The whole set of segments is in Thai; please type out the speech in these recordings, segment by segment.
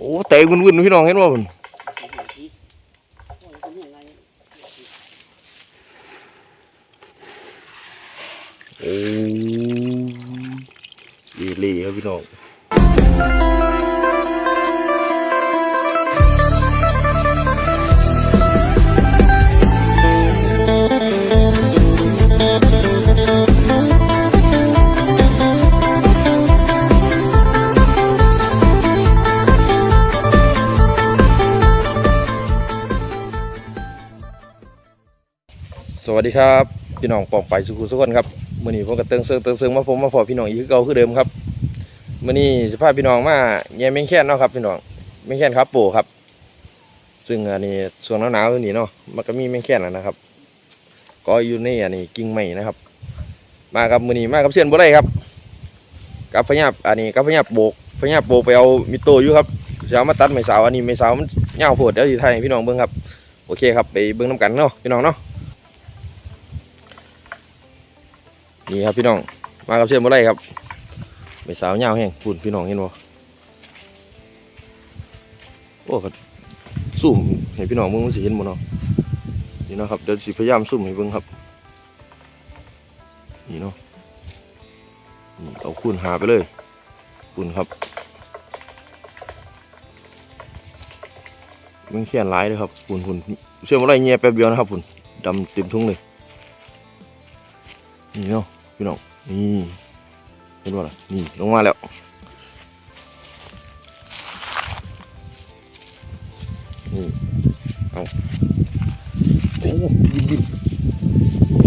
โอ้เตะวุ่นๆพี่น้องเห็นบ่ะมัน วัสดีครับ พี่น้องปองไปสุขุสุขนครับมื้อนี้ผมก็เติงเซิงเติงเซิงมาผมมาพอพี่น้องอีกคือเก่าคือเดิมครับมื้อนี้จะพาพพี่น้องมาแย่แมงแค้นเนาะครับพี่น้องแมงแค้นครับโปครับ ซึ่งอันนี้ส่วนหนาวๆนี่เนาะมันก็มีแมงแค้นนะครับ ก็อยู่ในอันนี้กิ่งไม้นะครับ มากับมื้อนี้มากับเสียนบ่ได้ครับ กับพญาบอันนี้กับพญาบโบกพญาบโบกไปเอามิโตอยู่ครับจะเอามาตัดไม้เสาอันนี้ไม้เสามันยาวโพดเดี๋ยวสิถ่ายพี่น้องเบิ่งครับโอเคครับไปเบิ่งนํกันเนาะพี่น้องเนาะ นี่ครับพี่น้อง มากับเชื่อมบ่ไรครับไม่สาวเงาแห้งปุ่นพี่น้องเห็นบ่โอ้ก็ซุ่มให้พี่น้องมึงมันสิเห็นบ่เนาะนี่เนาะครับเดี๋ยวสิพยายามซุ่มให้เบิ่งครับ นี่เนาะนี่เอาคูณหาไปเลยปุ่นครับมันเขียนหลายเลยครับปุ่นปุ่นเชื่อมบ่ไรเงียแป๊บเดียวนะครับปุ่นดำเต็มทุ่งเลยนี่เนาะ พี่น้องนี่เห็นว่าล่ะนี่ลงมาแล้วนี่เอาโอ้บินบิน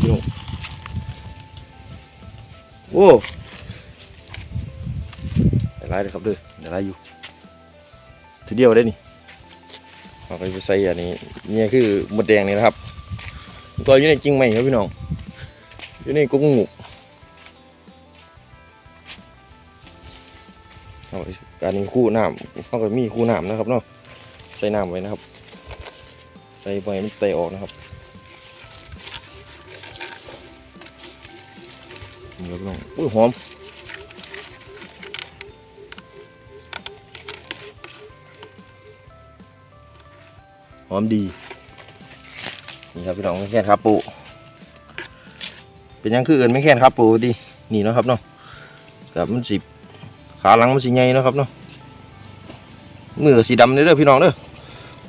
พี่น้องโอ้ได้ไรเลยครับเด้อได้ไรอยู่ทีเดียวได้นี่เอาไปใส่อันนี้เนี่ยคือหมดแดงนี่นะครับตัวอยู่ในจริงไหมครับพี่น้องอยู่ในกุ้งหมู การนี้คู่น้ำเขาก็มีคู่น้ำนะครับเนาะใส่น้ำไว้นะครับใส่ไปมันเตะออกนะครับนี่ครับน้องอุ้ยหอมหอมดีนี่ครับพี่น้องไม่แค่ครับปูเป็นยังคือเอินไม่แค่ครับปูดีนี่นะครับเนาะกับมันสิขาหลังมันสีใหญ่นะครับเนาะ มือสีดำเด้อพี่น้องเด้อ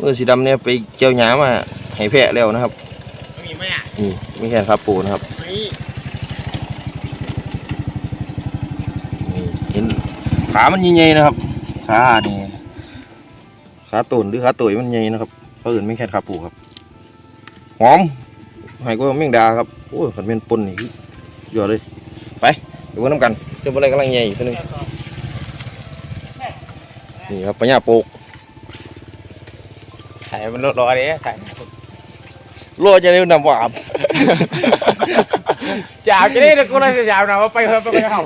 มือสีดำเนี่ยไปเจียวหยามาให้แพะแล้วนะครับมีไหมอะนี่ไม่แค่ครับปูนะครับมีนี่เห็นขามันใหญ่ๆนะครับขานี่ขาตุ่นหรือขาตุ๋ยมันใหญ่นะครับเขาอื่นไม่แค่ครับปูครับหอมให้ก็เม่งดาครับโอ้ยขันเป็นปนนี่ยอดเลยไปเดี๋ยวมาน้ำกันเจ้าอะไรกำลังใหญ่อีกตัวหนึง นี่ครับปัญญาโปกถ่ายมันรอเลยถ่ายโลจะได้นำว่าอาบจาวจะได้กูเลยจะจาวนะว่าไปเถอะไปไปเข้า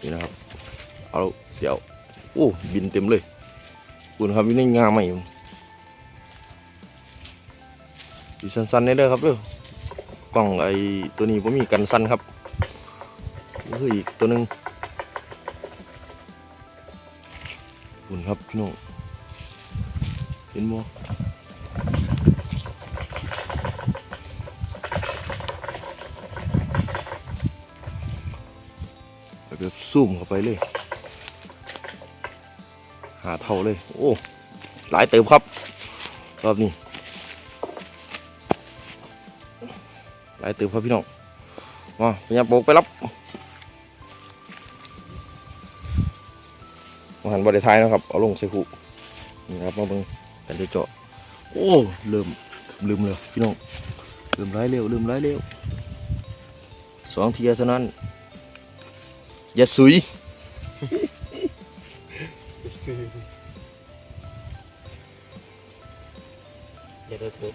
นี่นะครับ เอาเสียวโอ้บินเต็มเลยคุณครับอยู่ในงาใหม่อยู่ดีสั้นๆนี่เด้อครับเด้อกล้องไอ้ตัวนี้ผมมีกันสั้นครับนี่คื ออีกตัวหนึ่งคุณครับพี่น้องเห็นบ่แบบซูมเข้าไปเลย หาเท่าเลย โอ้ หลายเติมครับรอบนี้ หลายเติมครับพี่น้องมาพยายามโบกไปรับ หันบริทายนะครับเอาลงใส่คู่นี่ครับมาเบิ่งกันจะเจาะโอ้เริ่มลืมเลยพี่น้องลืมร้ายเร็วลืมร้ายเร็วสองเทียเท่านั้นอย่าสุยเดี๋ยวเถอะ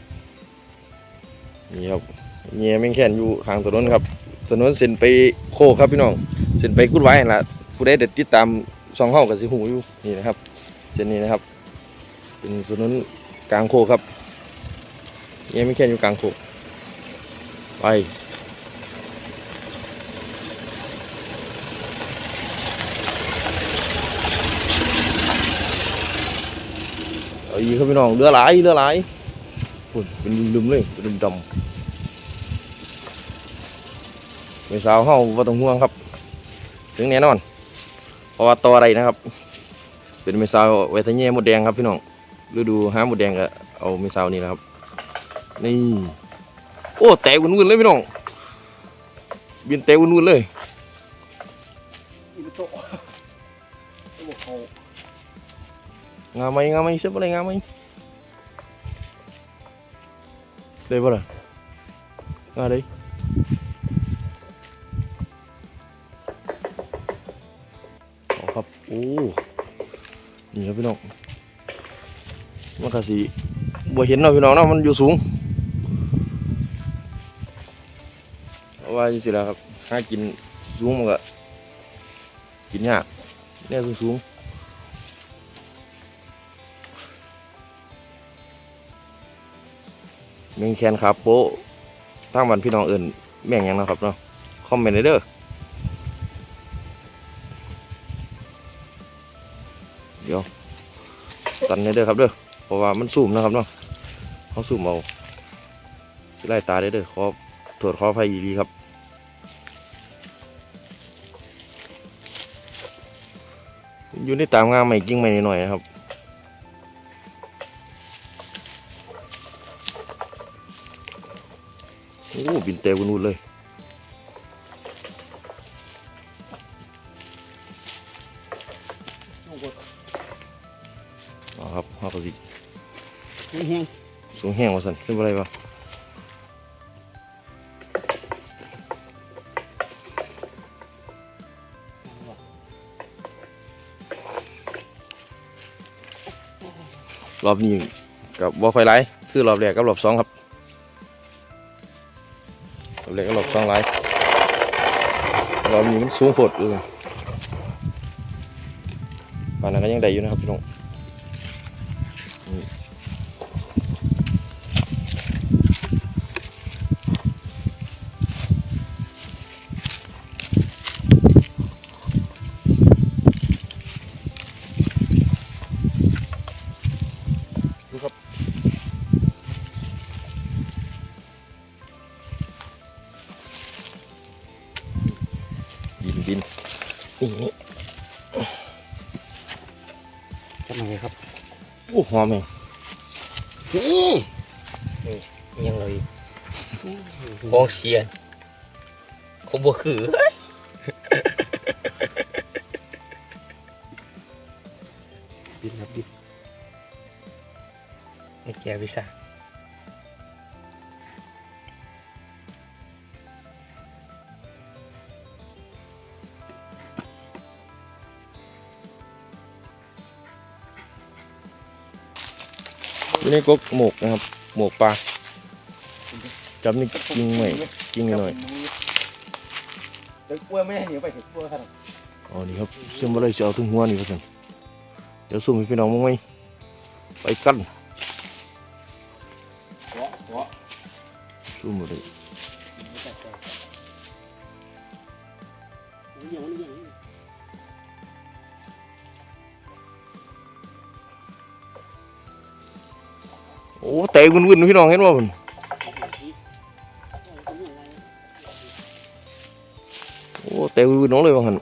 นี่ครับเงียแม่งแค่นอยู่ข้างถนนครับถนนเส้นไปโคกครับพี่น้องเส้นไปกุดไว้นั่นล่ะผู้ใดเด็ดติดตาม สองเข้ากับสีหูอยู่นี่นะครับเส้นนี้นะครับ เป็นสนุนกลางโคครับยังไม่แค่อยู่กลางโคไปเอาอีกครับพี่น้องเรือหลายเรือหลายปุ่นเป็นลุมเลยเป็นลุมดำเป็สาวเข้าว่าตรงห่วงครับ ถึงแน่นอน เพราะว่าตัวอะไรนะครับ เป็นไม่สาวไวทเย่หมดแดงครับพี่น้องฤดูหาหมดแดงก็เอาไม่สาวนี่นะครับ นี่ โอ้แตกวุ่นๆเลยพี่น้องบินแตกวุ่นๆเลยงามไหมงามไหมเสียบอะไรงามไหมได้ปะล่ะงาได้ นี่ครับพี่น้องมันก็สิบ่เห็นเนาะพี่น้องเนาะมันอยู่สูงเอาว่าจังสิละครับหากินสูงมันก็กินยากเนี่ยสูงสูงๆแมงแคนครับโปะทางบ้านพี่น้องเอื่นแม่งยังนะครับเนาะคอมเมนต์ได้เด้อ นเด้อครับเด้อเพราะว่ามันซูมนะครับเนาะเขาซูมเอาไล่ตาได้เด้อขอตรวจขอไฟดีครับอยู่ในตามงามใหม่กิ้งใหม่หน่อยนะครับโอ้บินเตวนู่นเลย แห้งว่าสันขึ้นอะไรวะรอบนี้กับบ่ไฟไลท์คือรอบแรกกับรอบสองครับรอบแรกกับรอบสองไลท์รอบนี้มันสูงโพดเออป่านนั้นก็ยังได้อยู่นะครับพี่น้อง นี่นี่ทำไมครับโอ้หอมเองนี่ยังเลยกองเชียร์คงบ่คือบินครับบินไม่แก่วิชา อยู่ในกกหมกนะครับ หมกปลาจับนี่กิ้งหน่อยกิ้งหน่อยเด็กกลัวไม่ให้หนีไปเด็กกลัวขนาดอ๋อนี่ครับซึ่งมาเลยจะเอาถึงหัวนี่ครับท่านเดี๋ยวสุ่มให้พี่น้องมั้งไหมไปกันเกาะเกาะสุ่มมาเลย อ้เตะวุ่นๆพี่น้องเห็นว่ามันโอ้เตะวุ่นๆน้องเลยว่าหัน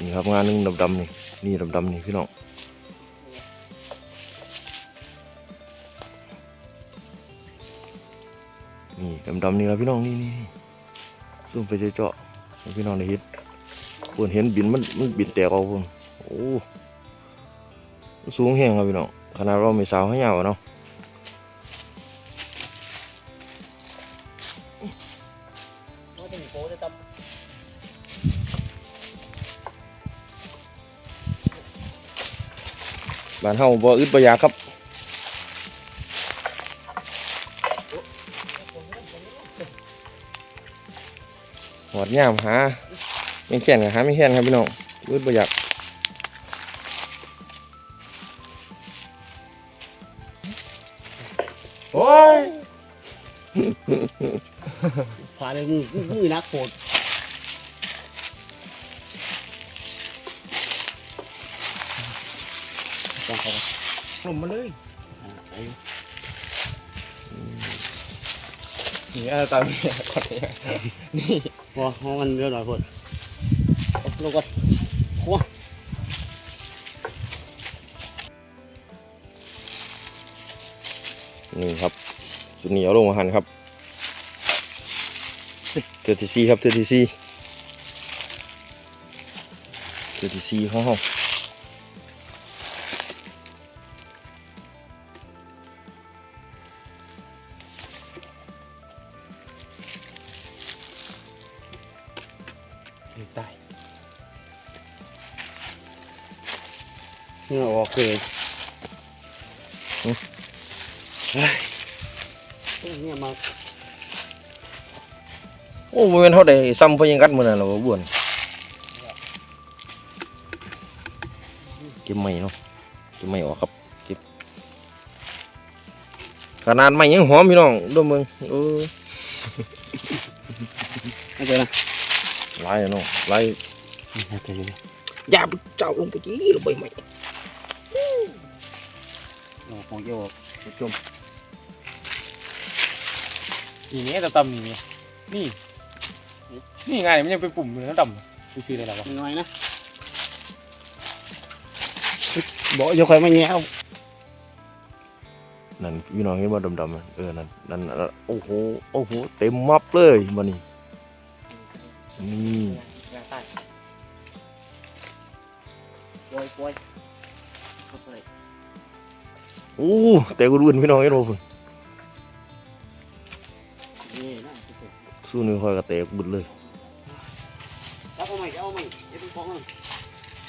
นี่ครับงานหนึงดำๆนี่นี่ดำๆนี่พี่น้องนี่ดำๆนี่ครับพี่น้องนี่นี่นี่ซูมไปเจาะ พี่น้องได้เห็นเพิ่อนเห็นบินมันมันบินแตกออกเพิ่อนโอ้สูงแห้งครับพี่น้องขนาดเราไม่สาวให้ยาวอะเนาะบ้านเฮาบ่อึดบ่อยากครับ ดยามหาไม่แค้นกับหาไม่แค้นครับพี่น้องอึดบ่อยากโอ้ยพอขาเลยมือมือนักโคตรต้องเขาลงมาเลยอ่าไปนี่อะไรตามนี่ก่อนนี่ พอห้องมันเรือยหน่อยพอดลงก่อนขั้วนี่ครับจุดนี้เอาลงมาหันครับเทือที่สี่ครับเทือที่สี่เทือที่สี่ของห้อง โอ้โมเมนเท่าใดซ้ำเพนยังกัดมือนั่นเราบ้วนเก็บไม่เนาะเก็บไม่ออกครับเก็บขนาดไม่ยังหอมพี่น้องด้วยมึงเออไม่เจอนะไล่เนาะไล่ไม่เจอเลยอย่าไปเจ้าลงไปจีลงไปไหมโอ้โหโยกจมนี่นี่ตำๆนี่นี่ นี่นี่ไงมันยังเป็นปุ่มอยู่นะดำคือชื่ออะไรวะน้อยนะบอกยกใครไม่แง่วนั่นพี่น้องเห็นว่าดำๆอะเออนั่นนั่นนั่นโอ้โหโอ้โหเต็มมับเลยมันนี่นี่งาใต้ปล่อยปล่อยโอ้แต่กูรู้พี่น้องเห็นบ่พุ่ สู้นี่คอยกระเตกบุดเลยเอาใหม่เอาใหม่เอ็ดฟองมัน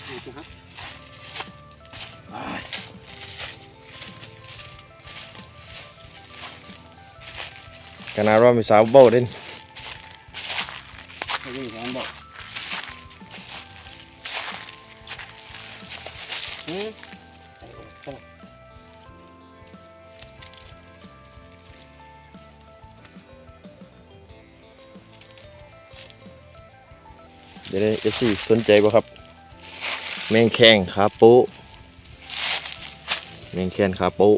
นี่สิฮะขนาดว่ามีสาวเบ้าเด่น เดี๋ยวเอฟซีสนใจบ่ครับ แมงแข้งขาโป๊แมงแข้งขาโป๊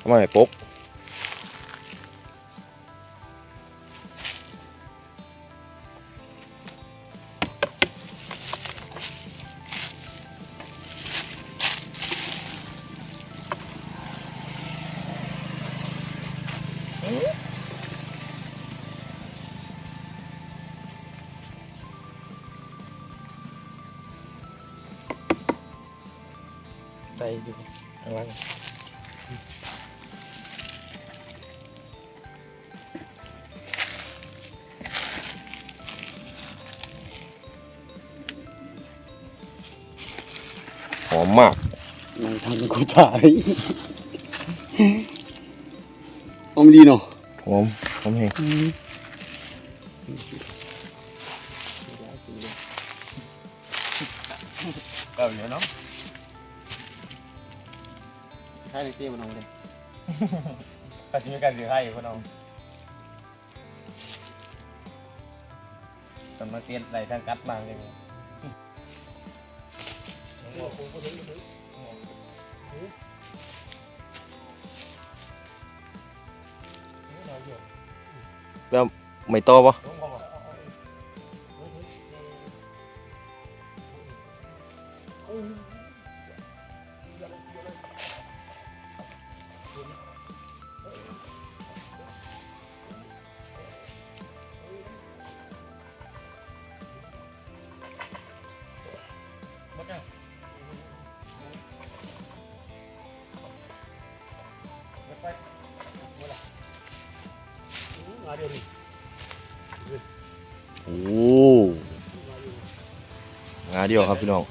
ทำไมปก อยู่ข้างล่างหอมมากนางทำกูถ่ายอมดีเนาะหอมหอมแห้งเก่าอยู่เนาะ เลยเตี้ยมันเอาเลยก็จะมีการถือให้พวกน้องสำนักเรียนไหนทางกัดบางเลยไม่โตปะ โอ้งาเดียวครับพี่น้อง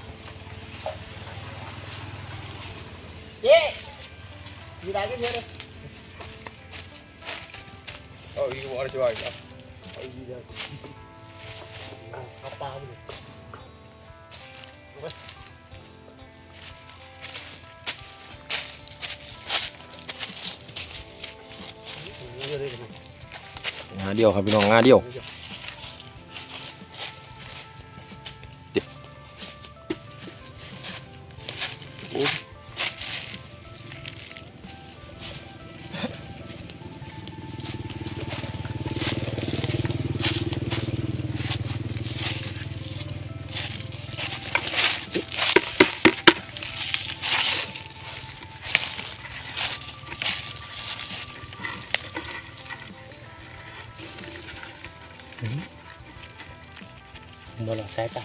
เดียวครับพี่น้องงาเดียว บ่หลอดสายตา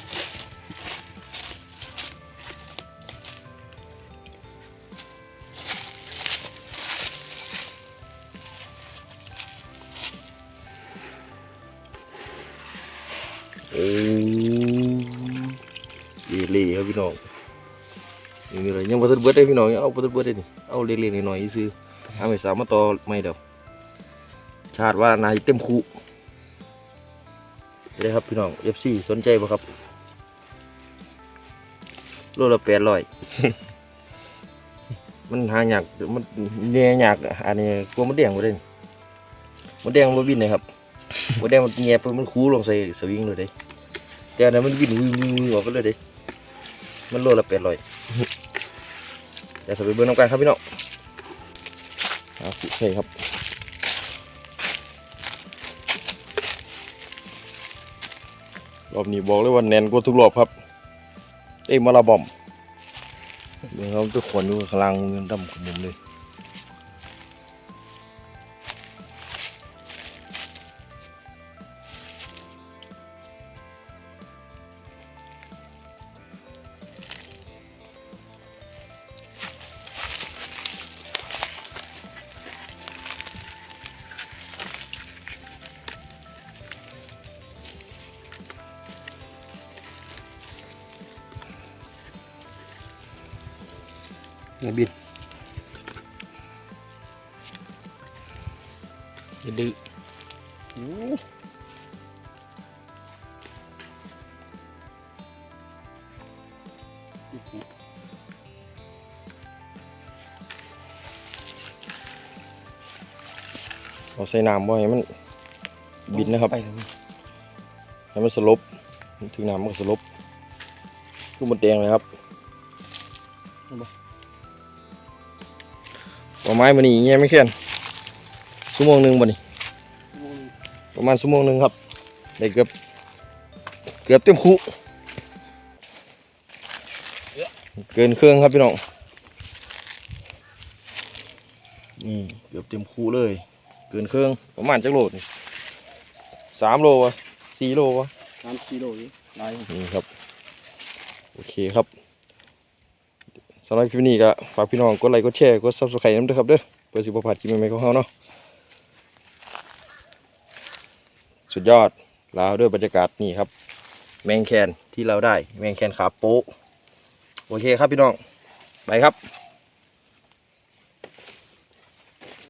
โอ้เล่ๆครับพี่น้องนี่มีอะไรยังบ่ทันเบิดได้พี่น้องยังเอาบ่ทันเบิดได้นี่เอาเล่ๆหน่อยๆซื้อเอาไม่สามารถต่อไม่เดียวชาติว่านายเต็มคู ได้ครับพี่น้อง FC สนใจบ่ครับโลละ800มันหายากมันแย่ยากอะอันนี้กลัวมันแดงบ่ได้นี่มันแดงบ่บินเลยครับบ่แดงมันแง่ไปมันคูลงใส่สวิงเลยเด้แต่อันนั้นมันวิ่งวิ่งวิ่งวิ่งออกไปเลยเด้มันโลละ800เดี๋ยวจะไปเบิ่งน้ำกันครับพี่น้องเอาสิใช่ครับ รอบนี้บอกเลยว่าแน่นกว่าทุกรอบครับ เอ้มาลาบอมเดี๋ยวเราทุกคนอยู่ข้างล่างดำขมุมเลย อย่าบินอย่าดื้อเอาใส่น้ำบ่ให้มันบินนะครับไปเลยให้มันสลบ ถึงน้ำมันก็สลบลูกมันแดงเลยครับ ประไม้มันนี่เงี้ยไม่แค่นชั่วโมงหนึ่งบ่นี่ประมาณชั่วโมงหนึ่งครับได้เกือบเกือบเต็มคุเกินเครื่องครับพี่น้องนี่เกือบเต็มคูเลย เกินเครื่องประมาณจักโลนี่สามโลวะสี่โลวะสามสี่โลอยู่ลายนี่ครับ โอเคครับ สำหรับคลิปนี้ก็ฝากพี่น้องกดไลค์กดแชร์กดซับสไครต์น้ำด้วยครับเด้อเพื่อสิบพลาดคลิปใหม่ๆของเขาเนาะสุดยอดลาวด้วยบรรยากาศนี่ครับ แมงแคนที่เราได้แมงแคนขาโป๊ะโอเคครับพี่น้องไปครับ